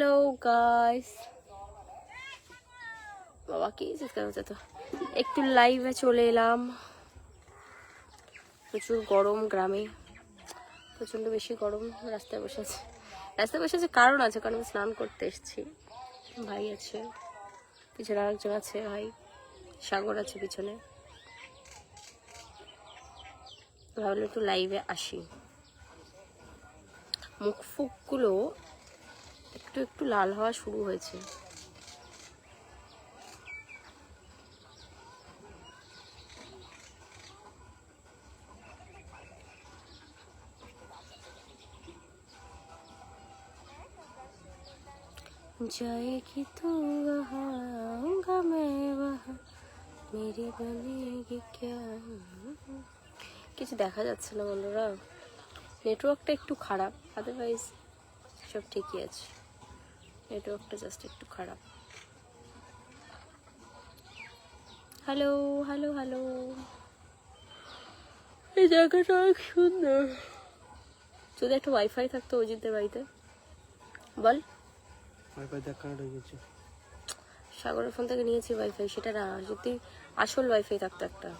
Hello guys বাবা, কি হচ্ছে তো? একটু লাইভে চলে এলাম। প্রচুর গরম গ্রামে। প্রচণ্ড বেশি গরম রাস্তায় বসে আছে। রাস্তায় বসে আছে কারণ আছে, কারণ আমি স্নান করতে এসেছি। ভাই আছে, পিছনে আরেকজন আছে, ভাই। সাগর আছে পিছনে। ভাবলাম একটু লাইভে আসি। মুখ ফুকগুলো একটু একটু লাল হওয়া শুরু হয়েছে जाएगी तू वहाँ होगा मैं वहाँ मेरी बनेगी क्या কিছু দেখা যাচ্ছে না বন্ধুরা নেটওয়ার্কটা একটু খারাপ আদারওয়াইজ সব ঠিকই আছে নেটওয়ার্কটা জাস্ট একটু খারাপ। হ্যালো হ্যালো হ্যালো এই জায়গাটা অনেক সুন্দর। যদি একটা ওয়াইফাই থাকতো অজিতের বাড়িতে। বল। ওয়াইফাই দেখ কানেক্ট হয়ে গেছে। সাগরের ফোন থেকে নিয়েছি ওয়াইফাই সেটা না। যদি আসল ওয়াইফাই থাকতো একটা।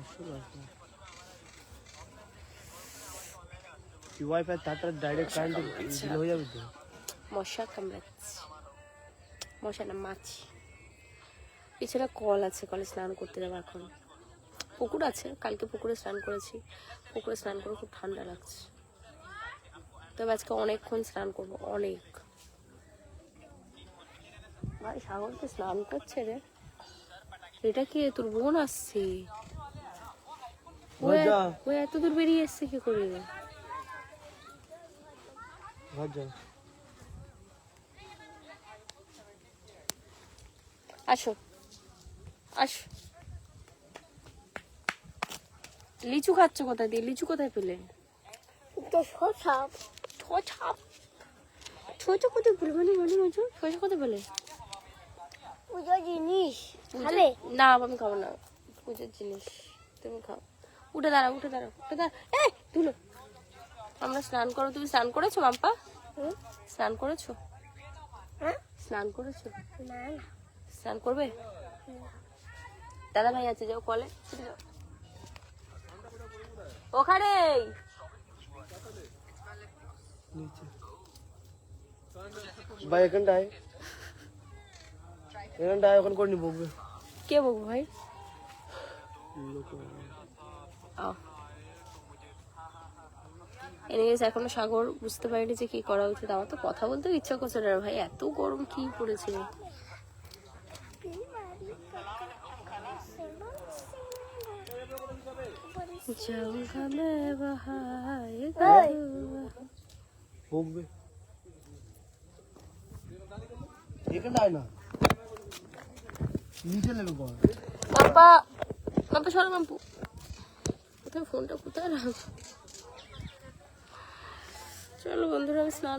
আসল ওয়াইফাই কি ওয়াইফাই ডাইরেক্ট কারেন্ট হয়ে যাবে তো? মশা কামড়াচ্ছে। মশা না মাছ। পিছনে কল আছে কলে স্নান করতে যাব এখন। পুকুর আছে কালকে পুকুরে স্নান করেছি। পুকুরে স্নান করে খুব ঠান্ডা লাগছে। তবে আজকে অনেকক্ষণ স্নান করব অনেক। ভাই সাগর তো স্নান করছে রে। এটা কি তোর বোন আসছে? ও এত দূর বেরিয়ে এসছে কি করে? আসো আসো লিচু খাচ্ছ কোথায় দিয়ে? লিচু কোথায় পেলে? তো ছোট কোথায় পেলে? মানে মানে মানে ছোট কোথায় পেলে? পুজো জিনিস। খাবে না আমি খাব না। পুজোর জিনিস। তুমি খাও। উঠে দাঁড়াও উঠে দাঁড়াও উঠে দাঁড়াও। এই ধুলো। আমরা স্নান করো। তুমি স্নান করেছ মাম্পা? হুম? স্নান করেছ? হ্যাঁ? স্নান করেছ? স্নান করবে? দাদা ভাই আছে যাও কলে। ওখানে! ভাই এখানটায়। এখানটায় ওখানে করে নি বকবে কে বলব ভাই এনিওয়েজ এখনও সাগর বুঝতে পারিনি যে কি করা উচিত। আমার তো কথা বলতেও ইচ্ছা করছে না। ভাই এত গরম কি পড়েছে? পাপা ফোনটা কোথায় রাখো চলো বন্ধুরা আমি স্নান